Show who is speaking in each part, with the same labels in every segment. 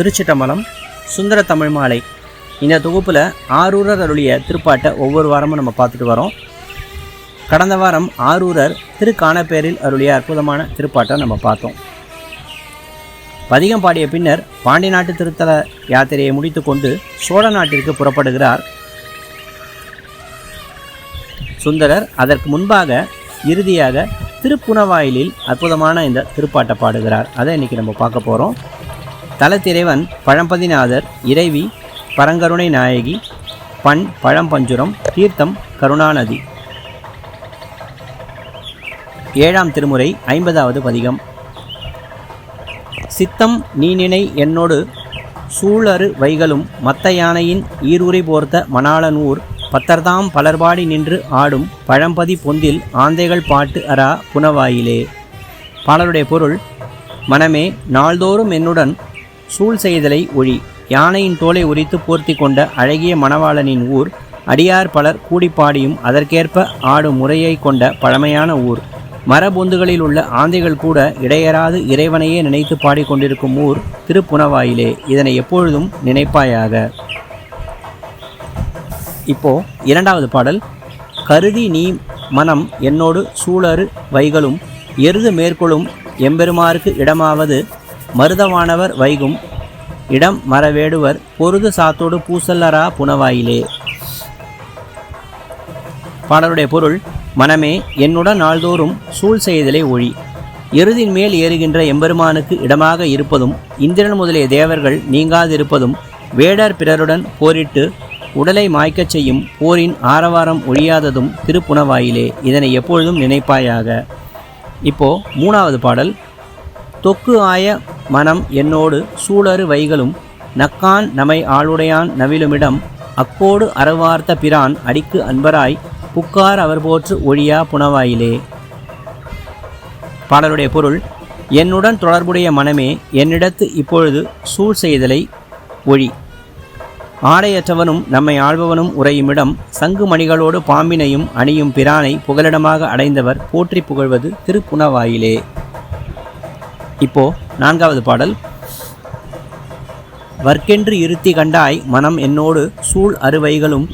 Speaker 1: திருச்சிட்டம்பலம் சுந்தர தமிழ் மாலை. இந்த தொகுப்பில் ஆரூரர் அருளிய திருப்பாட்டை ஒவ்வொரு வாரமும் நம்ம பார்த்துட்டு வரோம். கடந்த வாரம் ஆரூரர் திருக்கானப்பேரில் அருளிய அற்புதமான திருப்பாட்டை நம்ம பார்த்தோம். பதிகம் பாடிய பின்னர் பாண்டி நாட்டு திருத்தல யாத்திரையை முடித்துக்கொண்டு சோழ நாட்டிற்கு புறப்படுகிறார் சுந்தரர். அதற்கு முன்பாக இறுதியாக திருப்புணவாயிலில் அற்புதமான இந்த திருப்பாட்டை பாடுகிறார். அதை இன்னைக்கு நம்ம பார்க்க போகிறோம் தலத்திறைவன் பழம்பதிநாதர் இறைவி பரங்கருணை நாயகி பண் பழம்பஞ்சுரம் தீர்த்தம் கருணாநதி. ஏழாம் திருமுறை ஐம்பதாவது பதிகம். சித்தம் நீனினை என்னோடு சூழறு வைகளும் மத்த யானையின் ஈருரை போர்த்த மணாளனூர் பத்தர்தாம் பலர்பாடி நின்று ஆடும் பழம்பதி பொந்தில் ஆந்தைகள் பாட்டு அரா புனவாயிலே. பாடலுடைய பொருள் மனமே நாள்தோறும் என்னுடன் சூழ் செய்தலை ஒழி. யானையின் தோலை உரித்து போர்த்தி கொண்ட அழகிய மணவாளனின் ஊர் அடியார் பலர் கூடிப்பாடியும் அதற்கேற்ப ஆடும் முறையை கொண்ட பழமையான ஊர். மரபொந்துகளில் உள்ள ஆந்தைகள் கூட இடையராது இறைவனையே நினைத்து பாடிக்கொண்டிருக்கும் ஊர் திருப்புனவாயிலே. இதனை எப்பொழுதும் நினைப்பாயாக. இப்போ இரண்டாவது பாடல். கருதி நீ மனம் என்னோடு சூழறு வைகளும் எருது மேற்கொள்ளும் எம்பெருமாருக்கு இடமாவது மருதவானவர் வைகும். இடம் மரவேடுவர். பொருது சாத்தோடு பூசல்லரா புனவாயிலே. பாடலுடைய பொருள் மனமே என்னுடன் நாள்தோறும் சூழ் செய்தலை ஒழி. எருதின் மேல் ஏறுகின்ற எம்பெருமானுக்கு இடமாக இருப்பதும் இந்திரன் முதலிய தேவர்கள் நீங்காதிருப்பதும் வேடர் பிறருடன் போரிட்டு உடலை மாய்க்கச் செய்யும் போரின் ஆரவாரம் ஒழியாததும் திருப்புணவாயிலே இதனை எப்பொழுதும் நினைப்பாயாக. இப்போ மூணாவது பாடல் தொக்கு ஆய மனம் என்னோடு சூழறு வைகளும் நக்கான் நமை ஆளுடையான் நவிலுமிடம் அக்கோடு அறவார்த்த பிரான் அடிக்கு அன்பராய் புக்கார் அவர் போற்று ஒழியா புனவாயிலே பாடலுடைய பொருள் என்னுடன் தொடர்புடைய மனமே என்னிடத்து இப்பொழுது சூழ் செய்தலை ஒழி. ஆடையற்றவனும் நம்மை ஆள்பவனும் உறையுமிடம் சங்கு மணிகளோடு பாம்பினையும் அணியும் பிரானை புகலிடமாக அடைந்தவர் போற்றி புகழ்வது திருப்புணவாயிலே. இப்போ நான்காவது பாடல். வர்க்கென்று இருத்தி கண்டாய் மனம் என்னோடு சூழ் அறுவைகளும்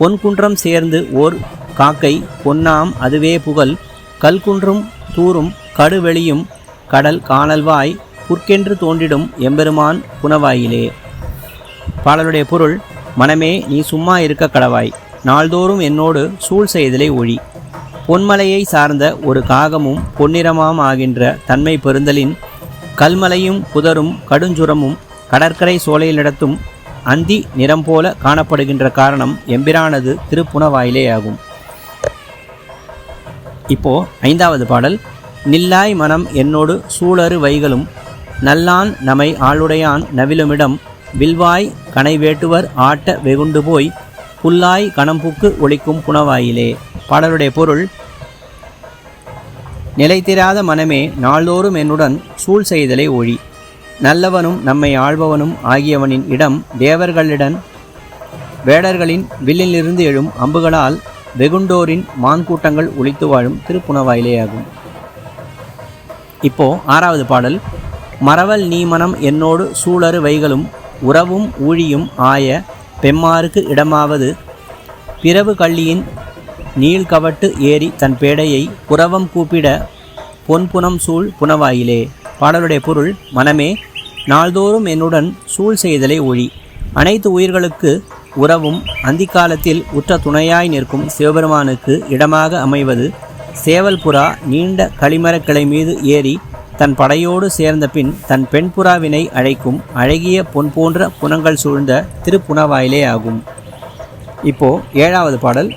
Speaker 1: பொன்குன்றம் சேர்ந்து ஓர் காக்கை பொன்னாம் அதுவே புகழ் கல்குன்றும் தூரும் கடுவெளியும் கடல் காணல்வாய் புற்கென்று தோன்றிடும் எம்பெருமான் புனவாயிலே. பாடலுடைய பொருள் மனமே நீ சும்மா இருக்க கடவாய் நாள்தோறும் என்னோடு சூழ் செய்தலை ஒழி. பொன்மலையை சார்ந்த ஒரு காகமும் பொன்னிறமாம் ஆகின்ற தன்மை பெருந்தலின் கல்மலையும் புதரும் கடுஞ்சுரமும் கடற்கரை சோலையிலிடத்தும் அந்தி நிறம் போல காணப்படுகின்ற காரணம் எம்பிரானது திருப்புணவாயிலேயாகும் இப்போ ஐந்தாவது பாடல். நில்லாய் மனம் என்னோடு சூழறு வைகளும் நல்லான் நமை ஆளுடையான் நவிலுமிடம் வில்வாய் கனை வேட்டுவர் ஆட்ட வெகுண்டு போய் புல்லாய் கணம்புக்கு ஒழிக்கும் புனவாயிலே பாடலுடைய பொருள் நிலைத்திராத மனமே நாள்தோறும் என்னுடன் சூழ் செய்தலை ஒழி. நல்லவனும் நம்மை ஆள்பவனும் ஆகியவனின் இடம் தேவர்களிடம். வேடர்களின் வில்லிலிருந்து எழும் அம்புகளால் வெகுண்டோரின் மான்கூட்டங்கள் ஒழித்து வாழும் திருப்புணவாயிலேயாகும். இப்போ ஆறாவது பாடல். மறவல் நீமனம் என்னோடு சூழறு வைகளும் உறவும் ஊழியும் ஆய பெம்மாருக்கு இடமாவது. பிறவு கள்ளியின் நீள்கவட்டு ஏறி தன் பேடையை புறவம் கூப்பிட பொன்புனம் சூழ் புனவாயிலே. பாடலுடைய பொருள் மனமே நாள்தோறும் என்னுடன் சூழ் செய்தலை ஒழி அனைத்து உயிர்களுக்கு உறவும் அந்திக்காலத்தில் உற்ற துணையாய் நிற்கும் சிவபெருமானுக்கு இடமாக அமைவது சேவல் புறா நீண்ட களிமரக் கிளை மீது ஏறி தன் படையோடு சேர்ந்த பின் தன் பெண் புறாவினை அழைக்கும் அழகிய பொன் போன்ற புனங்கள் சூழ்ந்த திருப்புணவாயிலே ஆகும். இப்போ ஏழாவது பாடல்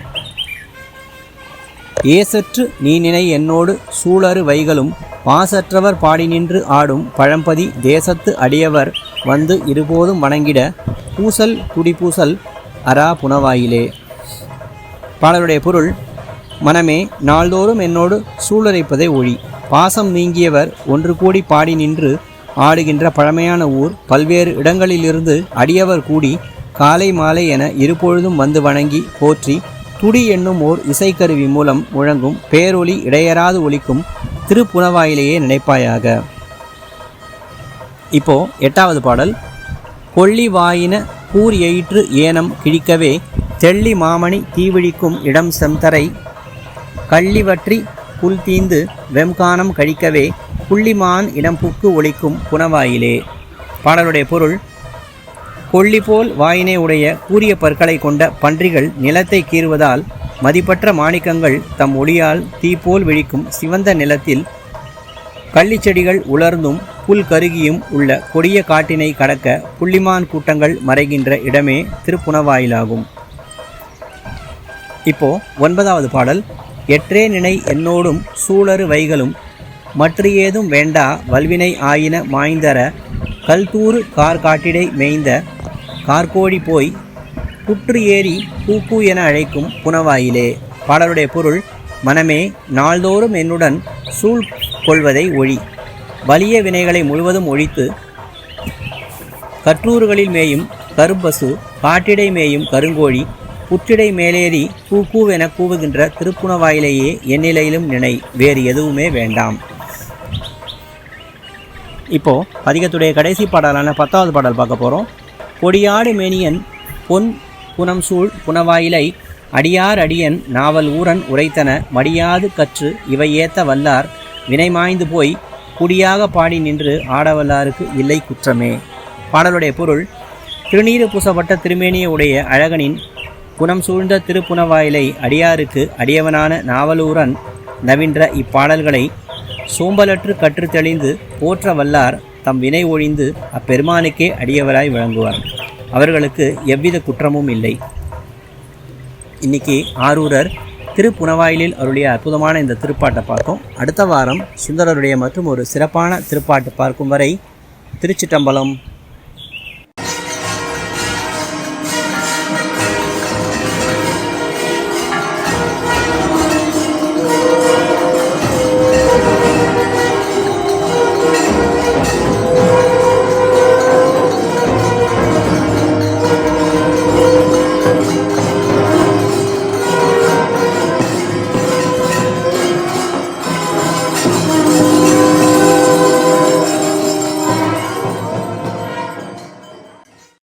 Speaker 1: ஏசற்று நீ நினை என்னோடு சூழறு வைகளும் பாசற்றவர் பாடி நின்று ஆடும் பழம்பதி தேசத்து அடியவர் வந்து இருபோதும் வணங்கிட பூசல் துடிபூசல் அரா புனவாயிலே பாடலுடைய பொருள் மனமே நாள்தோறும் என்னோடு சூழரைப்பதை ஒழி பாசம் நீங்கியவர் ஒன்று கூடி பாடி நின்று ஆடுகின்ற பழமையான ஊர் பல்வேறு இடங்களிலிருந்து அடியவர் கூடி காலை மாலை என இருபொழுதும் வந்து வணங்கி போற்றி துடி என்னும் ஓர் இசைக்கருவி மூலம் முழங்கும் பேரொலி இடையராது ஒலிக்கும் திருப்புனவாயிலேயே நினைப்பாயாக. இப்போ எட்டாவது பாடல். கொள்ளி வாயின கூர் எயிற்று ஏனம் கிழிக்கவே தெள்ளி மாமணி தீவிழிக்கும் இடம் செம்தரை. கள்ளிவற்றி புல் தீந்து வெம்கானம் கழிக்கவே புள்ளிமான் இடம் புக்கு ஒழிக்கும் புனவாயிலே பாடலுடைய பொருள் கொள்ளி போல் வாயினை உடைய கூரிய பற்களை கொண்ட பன்றிகள் நிலத்தை கீறுவதால் மதிப்பற்ற மாணிக்கங்கள் தம் ஒளியால் தீப்போல் விழிக்கும் சிவந்த நிலத்தில் கள்ளிச்செடிகள் உலர்ந்தும் புல் கருகியும் உள்ள கொடிய காட்டினை கடக்க புள்ளிமான் கூட்டங்கள் மறைகின்ற இடமே திருப்புணவாயிலாகும். இப்போ ஒன்பதாவது பாடல். எற்றே நினை என்னோடும் சூழறு வைகளும் மற்ற ஏதும் வேண்டா வல்வினை ஆயின மாய்ந்தர கல்தூறு கார் காட்டிடை மேய்ந்த கார்கோடி போய் புற்று ஏறி பூக்கு என அழைக்கும் புனவாயிலே. பாடலுடைய பொருள் மனமே நாள்தோறும் என்னுடன் சூழ் கொள்வதை ஒழி. வலிய வினைகளை முழுவதும் ஒழித்து கற்றூர்களில் மேயும் கரும்பசு காட்டிடை மேயும் கருங்கோழி புற்றிடை மேலேறி கூ கூவென கூவுகின்ற திருப்புணவாயிலேயே எந்நிலையிலும் நினை. வேறு எதுவுமே வேண்டாம். இப்போ பதிகத்துடைய கடைசி பாடலான பத்தாவது பாடல் பார்க்க போகிறோம் கொடியாடு மேனியன் பொன் புனம்சூழ் புனவாயிலை அடியார் அடியன் நாவல் ஊரன் உரைத்தன மடியாது கற்று இவை ஏத்த வல்லார் வினைமாய்ந்து போய் குடியாக பாடி நின்று ஆடவல்லாருக்கு இல்லை குற்றமே. பாடலுடைய பொருள் திருநீறு பூசப்பட்ட திருமேனிய உடைய அழகனின் குணம் சூழ்ந்த திருப்புனவாயிலை அடியாருக்கு அடியவனான நாவலூரன் நவின்ற இப்பாடல்களை சோம்பலற்று கற்று தெளிந்து போற்ற வல்லார் தம் வினை ஒழிந்து அப்பெருமானுக்கே அடியவராய் விளங்குவார். அவர்களுக்கு எவ்வித குற்றமும் இல்லை. இன்னைக்கு ஆரூரர் திருப்புனவாயிலில் அருளிய அற்புதமான இந்த திருப்பாட்டை பார்க்கும் அடுத்த வாரம் சுந்தரருடைய மற்றும் ஒரு சிறப்பான திருப்பாட்டு பார்க்கும் வரை திருச்சிட்டம்பலம்